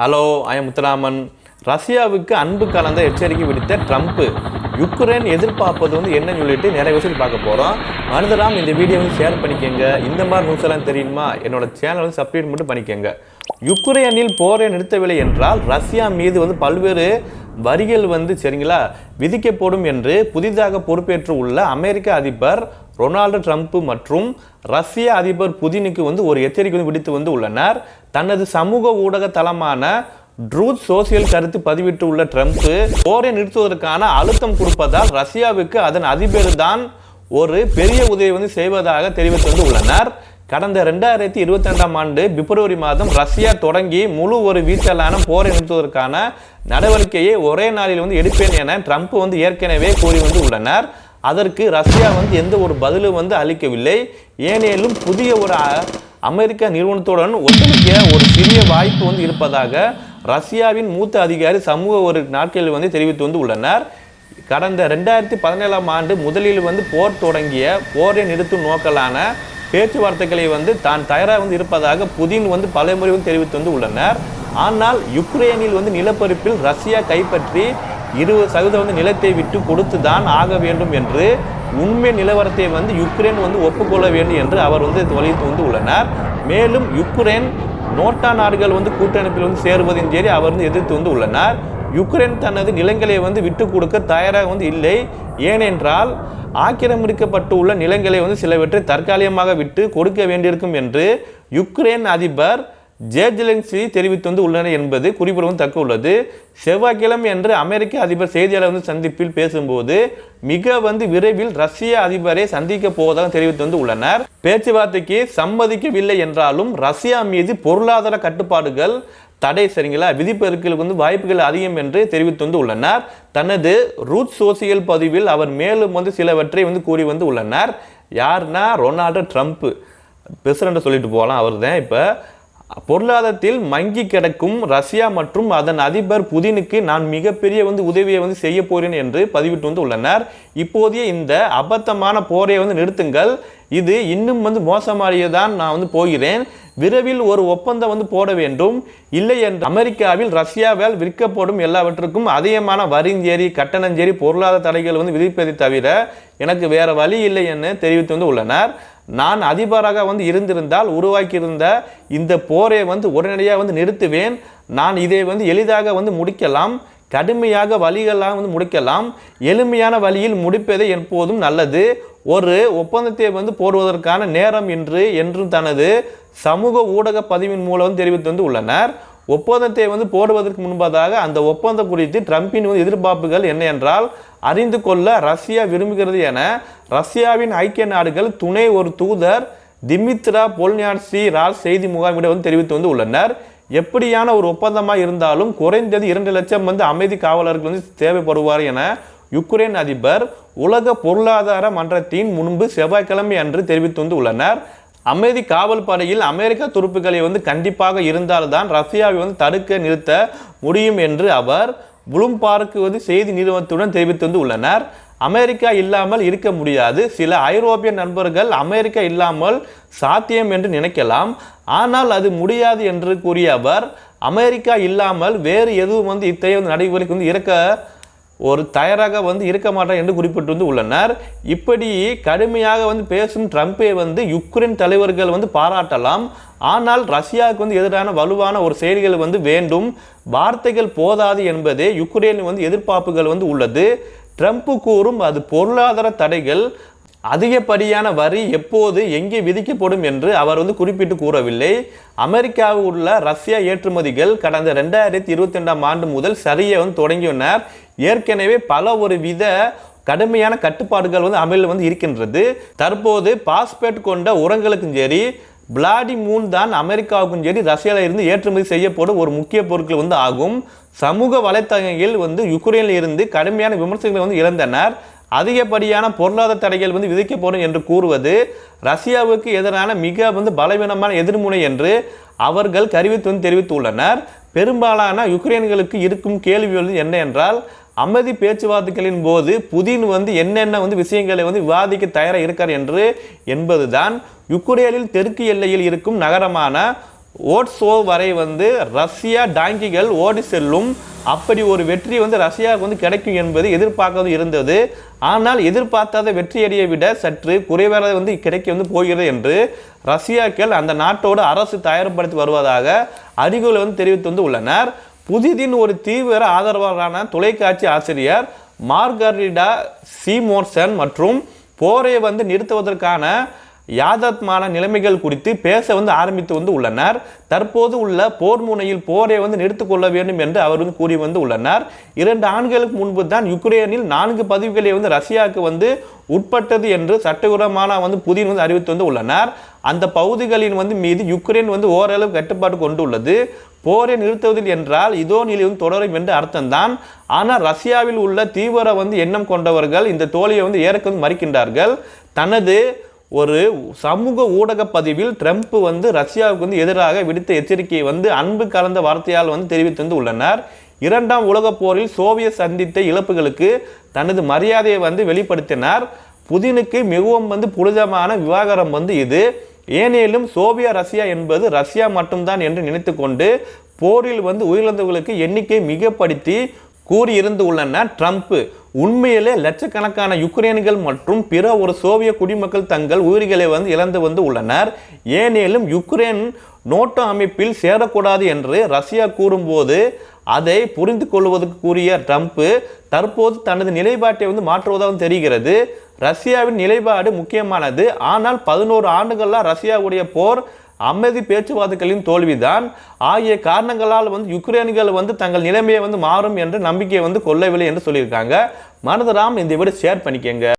Hello ஐ முத்துராமன் ரஷ்யாவுக்கு அன்பு கலந்த எச்சரிக்கை விடுத்த ட்ரம்ப்பு யுக்ரைன் எதிர்பார்ப்பது வந்து என்னன்னு சொல்லிட்டு நிறைய விஷயம் பார்க்க போகிறோம் மனிதராம் இந்த வீடியோ வந்து ஷேர் பண்ணிக்கோங்க. இந்த மாதிரி நியூஸ் எல்லாம் தெரியுமா? என்னோட சேனல் வந்து சப்ஸ்கிரைப் மட்டும் பண்ணிக்கோங்க. யுக்ரைனில் போரை நிறுத்தவில்லை என்றால் ரஷ்யா மீது வந்து பல்வேறு வரிகள் வந்து சரிங்களா விதிக்கப்படும் என்று புதிதாக பொறுப்பேற்று உள்ள அமெரிக்க அதிபர் ரொனால்டு ட்ரம்ப் மற்றும் ரஷ்ய அதிபர் புதினுக்கு வந்து ஒரு எச்சரிக்கை விடுத்து வந்து உள்ளனர். தனது சமூக ஊடக தளமான ட்ரூத் சோசியல் கருத்து பதிவிட்டு உள்ள ட்ரம்ப் போரை நிறுத்துவதற்கான அழுத்தம் கொடுப்பதால் ரஷ்யாவுக்கு அதன் அதிபர் தான் ஒரு பெரிய உதவி வந்து செய்வதாக தெரிவித்து வந்து உள்ளனர். கடந்த ரெண்டாயிரத்தி இருபத்தி ரெண்டாம் ஆண்டு பிப்ரவரி மாதம் ரஷ்யா தொடங்கி முழு ஒரு வீச்சலான போரை நிறுத்துவதற்கான நடவடிக்கையை ஒரே நாளில் வந்து எடுப்பேன் என ட்ரம்ப் வந்து ஏற்கனவே கூறி வந்து உள்ளனர். அதற்கு ரஷ்யா வந்து எந்த ஒரு பதிலும் வந்து அளிக்கவில்லை. ஏனேனும் புதிய ஒரு அமெரிக்க நிறுவனத்துடன் ஒத்துழைக்க ஒரு சிறிய வாய்ப்பு வந்து இருப்பதாக ரஷ்யாவின் மூத்த அதிகாரி சமூக ஒரு நாட்களில் வந்து தெரிவித்து வந்து உள்ளனர். கடந்த ரெண்டாயிரத்தி பதினேழாம் ஆண்டு முதலில் வந்து போர் தொடங்கிய போரை நிறுத்தும் நோக்கலான பேச்சுவார்த்தைகளை வந்து தான் தயாராக வந்து இருப்பதாக புதின் வந்து பலமுறை முறையும் தெரிவித்து வந்து உள்ளனர். ஆனால் யுக்ரைனில் வந்து நிலப்பரப்பில் ரஷ்யா கைப்பற்றி இருபது சதவீதம் வந்து நிலத்தை விட்டு கொடுத்து தான் ஆக வேண்டும் என்று உண்மை நிலவரத்தை வந்து யுக்ரைன் வந்து ஒப்புக்கொள்ள வேண்டும் என்று அவர் வந்து வலியுறுத்தி வந்து உள்ளனர். மேலும் யுக்ரைன் நோட்டா நாடுகள் வந்து கூட்டமைப்பில் வந்து சேருவதின் சரி அவர் வந்து எதிர்த்து வந்து உள்ளனர். யுக்ரைன் தனது நிலங்களை வந்து விட்டு கொடுக்க தயாராக வந்து இல்லை. ஏனென்றால் ஆக்கிரமிக்கப்பட்டு உள்ள நிலங்களை வந்து சிலவற்றை தற்காலிகமாக விட்டு கொடுக்க வேண்டியிருக்கும் என்று யுக்ரைன் அதிபர் ஜேஜலன்சி தெரிவித்து வந்து உள்ளனர் என்பது குறிப்பிடவும் தக்க உள்ளது. செவ்வாய்க்கிழமை என்று அமெரிக்க அதிபர் செய்தியாளர் வந்து சந்திப்பில் பேசும்போது மிக வந்து விரைவில் ரஷ்ய அதிபரை சந்திக்க போவதாக தெரிவித்து வந்து உள்ளனர். பேச்சுவார்த்தைக்கு சம்மதிக்கவில்லை என்றாலும் ரஷ்யா மீது பொருளாதார கட்டுப்பாடுகள் தடை சரிங்களா? விதிப்பெருக்களுக்கு வந்து வாய்ப்புகள் அதிகம் என்று தெரிவித்து வந்து உள்ளனர். தனது ரூத் சோசியல் பதிவில் அவர் மேலும் வந்து சிலவற்றை வந்து கூறி வந்து உள்ளனர். யார்னா ரொனால்டோ ட்ரம்ப். பிரசிடண்ட்டை சொல்லிட்டு போகலாம். அவர் தான் இப்போ பொருளாதாரத்தில் மங்கி கிடக்கும் ரஷ்யா மற்றும் அதன் அதிபர் புதினுக்கு நான் மிகப்பெரிய வந்து உதவியை வந்து செய்ய போகிறேன் என்று பதிவிட்டு வந்து உள்ளனர். இப்போதைய இந்த அபத்தமான போரை வந்து நிறுத்துங்கள். இது இன்னும் வந்து மோசமாடியதான் நான் வந்து போகிறேன். விரைவில் ஒரு ஒப்பந்தம் வந்து போட வேண்டும். இல்லை என்று அமெரிக்காவில் ரஷ்யாவால் விற்கப்படும் எல்லாவற்றுக்கும் அதிகமான வரிஞ்சேரி கட்டணஞ்சேரி பொருளாதார தடைகள் வந்து விதிப்பதை தவிர எனக்கு வேறு வழி இல்லை என தெரிவித்து வந்து உள்ளனர். நான் அதிபராக வந்து இருந்திருந்தால் உருவாக்கியிருந்த இந்த போரை வந்து உடனடியாக வந்து நிறுத்துவேன். நான் இதை வந்து எளிதாக வந்து முடிக்கலாம். கடுமையாக வழிகளாக வந்து முடிக்கலாம். எளிமையான வழியில் முடிப்பதே எப்போதும் நல்லது. ஒரு ஒப்பந்தத்தை வந்து போடுவதற்கான நேரம் இன்று என்றும் தனது சமூக ஊடக பதிவின் மூலம் தெரிவித்து வந்து உள்ளனர். ஒப்பந்தத்தை வந்து போடுவதற்கு முன்பதாக அந்த ஒப்பந்தம் குறித்து ட்ரம்பின் வந்து எதிர்பார்ப்புகள் என்ன என்றால் அறிந்து கொள்ள ரஷ்யா விரும்புகிறது என ரஷ்யாவின் ஐக்கிய நாடுகள் துணை ஒரு தூதர் திமித்ரா பொல்னியாட்சி ரால் செய்தி முகாமிடம் வந்து தெரிவித்து வந்து உள்ளனர். எப்படியான ஒரு ஒப்பந்தமாக இருந்தாலும் குறைந்தது இரண்டு லட்சம் வந்து அமைதி காவலர்கள் வந்து தேவைப்படுவார் என யுக்ரைன் அதிபர் உலக பொருளாதார மன்றத்தின் முன்பு செவ்வாய்க்கிழமை அன்று தெரிவித்து வந்து உள்ளனர். அமைதி காவல் படையில் அமெரிக்க துருப்புகளை வந்து கண்டிப்பாக இருந்தால்தான் ரஷ்யாவை வந்து தடுக்க நிறுத்த முடியும் என்று அவர் புளும்பார்க்கு வந்து செய்தி நிறுவனத்துடன் தெரிவித்து வந்து உள்ளனர். அமெரிக்கா இல்லாமல் இருக்க முடியாது. சில ஐரோப்பிய நண்பர்கள் அமெரிக்கா இல்லாமல் சாத்தியம் என்று நினைக்கலாம். ஆனால் அது முடியாது என்று கூறிய அவர் அமெரிக்கா இல்லாமல் வேறு எதுவும் வந்து இத்தகைய வந்து நடைமுறைக்கு வந்து இருக்க ஒரு தயாராக வந்து இருக்க மாட்டார் என்று குறிப்பிட்டு வந்து உள்ளனர். இப்படி கடுமையாக வந்து பேசும் ட்ரம்ப்பை வந்து யுக்ரைன் தலைவர்கள் வந்து பாராட்டலாம். ஆனால் ரஷ்யாவுக்கு வந்து எதிரான வலுவான ஒரு செயல்கள் வந்து வேண்டும். வார்த்தைகள் போதாது என்பதே யுக்ரைன் வந்து எதிர்பார்ப்புகள் வந்து உள்ளது. ட்ரம்ப் கூறும் அது பொருளாதார தடைகள். அதிகப்படியான வரி எப்போது எங்கே விதிக்கப்படும் என்று அவர் வந்து குறிப்பிட்டு கூறவில்லை. அமெரிக்காவில் உள்ள ரஷ்யா ஏற்றுமதிகள் கடந்த ரெண்டாயிரத்தி இருபத்தி ரெண்டாம் ஆண்டு முதல் சரியை வந்து தொடங்கியுள்ளனர். ஏற்கனவே பல ஒரு வித கடுமையான கட்டுப்பாடுகள் வந்து அமலில் வந்து இருக்கின்றது. தற்போது பாஸ்பேட் கொண்ட உரங்களுக்கும் சரி பிளாடி மூன் தான் அமெரிக்காவுக்கும் சரி ரஷ்யாவில் இருந்து ஏற்றுமதி செய்யப்படும் ஒரு முக்கிய பொருட்கள் வந்து ஆகும். சமூக வலைத்தளங்களில் வந்து யுக்ரைனில் இருந்து கடுமையான விமர்சனங்களை வந்து இழந்தனர். அதிகப்படியான பொருளாதார தடைகள் வந்து விதிக்கப்படும் என்று கூறுவது ரஷ்யாவுக்கு எதிரான மிக வந்து பலவீனமான எதிர்முனை என்று அவர்கள் கருவித்து வந்து தெரிவித்துள்ளனர். பெரும்பாலான யுக்ரைன்களுக்கு இருக்கும் கேள்வி வந்து என்ன என்றால் அமைதி பேச்சுவார்த்தைகளின் போது புதின் வந்து என்னென்ன வந்து விஷயங்களை வந்து விவாதிக்க தயாராக இருக்கார் என்று என்பதுதான். யுக்ரேனில் தெற்கு எல்லையில் இருக்கும் நகரமான ஓட்ஸோ வரை வந்து ரஷ்யா டாங்கிகள் ஓடி செல்லும். அப்படி ஒரு வெற்றி வந்து ரஷ்யாவுக்கு வந்து கிடைக்கும் என்பது எதிர்பார்க்கவும் இருந்தது. ஆனால் எதிர்பார்க்காத வெற்றியடையை விட சற்று குறைவாக வந்து கிடைக்க வந்து போகிறது என்று ரஷ்யாக்கள் அந்த நாட்டோட அரசு தயார்படுத்தி வருவதாக அறிகுறிகள் வந்து தெரிவித்து வந்து உள்ளனர். புதிதின் ஒரு தீவிர ஆதரவாளரான தொலைக்காட்சி ஆசிரியர் மார்கரிடா சீமோர்சன் மற்றும் போரை வந்து நிறுத்துவதற்கான யாதத்மான நிலைமைகள் குறித்து பேச வந்து ஆரம்பித்து வந்து உள்ளனர். தற்போது உள்ள போர் முனையில் போரை வந்து நிறுத்துக்கொள்ள வேண்டும் என்று அவர் வந்து கூறி வந்து உள்ளனர். இரண்டு ஆண்டுகளுக்கு முன்பு தான் யுக்ரைனில் நான்கு பதவிகளை வந்து ரஷ்யாவுக்கு வந்து உட்பட்டது என்று சட்டவிரோதமான வந்து புதின் வந்து அறிவித்து வந்து உள்ளனர். அந்த பகுதிகளின் வந்து மீது யுக்ரைன் வந்து ஓரளவு கட்டுப்பாடு கொண்டுள்ளது. போரை நிறுத்துவதில் என்றால் இதோ நிலை வந்து தொடரும் என்று அர்த்தம்தான். ஆனால் ரஷ்யாவில் உள்ள தீவிர வந்து எண்ணம் கொண்டவர்கள் இந்த தோல்வியை வந்து ஏற்க வந்து மறுக்கின்றார்கள். தனது ஒரு சமூக ஊடக பதிவில் ட்ரம்ப் வந்து ரஷ்யாவுக்கு வந்து எதிராக விடுத்த எச்சரிக்கையை வந்து அன்பு கலந்த வார்த்தையால் வந்து தெரிவித்து வந்து உள்ளனர். இரண்டாம் உலகப் போரில் சோவியத் சந்தித்த இழப்புகளுக்கு தனது மரியாதையை வந்து வெளிப்படுத்தினார். புதினுக்கு மிகவும் வந்து புனிதமான விவாகரம் வந்து இது. ஏனேலும் சோவியா ரஷ்யா என்பது ரஷ்யா மட்டும்தான் என்று நினைத்துக்கொண்டு போரில் வந்து உயிரிழந்தவர்களுக்கு எண்ணிக்கை மிகப்படுத்தி கூறியிருந்து உள்ளனர் ட்ரம்ப் உண்மையிலே லட்சக்கணக்கான யுக்ரைன்கள் மற்றும் பிற ஒரு சோவியத் குடிமக்கள் தங்கள் உயிர்களை வந்து இழந்து வந்து உள்ளனர். ஏனேலும் யுக்ரைன் நோட்டோ அமைப்பில் சேரக்கூடாது என்று ரஷ்யா கூறும்போது அதை புரிந்து கொள்வதற்கு கூறிய ட்ரம்ப் தற்போது தனது நிலைப்பாட்டை வந்து மாற்றுவதாகவும் தெரிகிறது. ரஷ்யாவின் நிலைப்பாடு முக்கியமானது. ஆனால் பதினோரு ஆண்டுகளாக ரஷ்யாவுடைய போர் அமைதி பேச்சுவார்த்தைகளின் தோல்விதான். ஆகிய காரணங்களால் வந்து யுக்ரைன்கள் வந்து தங்கள் நிலைமையை வந்து மாறும் என்ற நம்பிக்கையை வந்து கொள்ளவில்லை என்று சொல்லியிருக்காங்க. மனதராம் இந்த விட ஷேர் பண்ணிக்கங்க.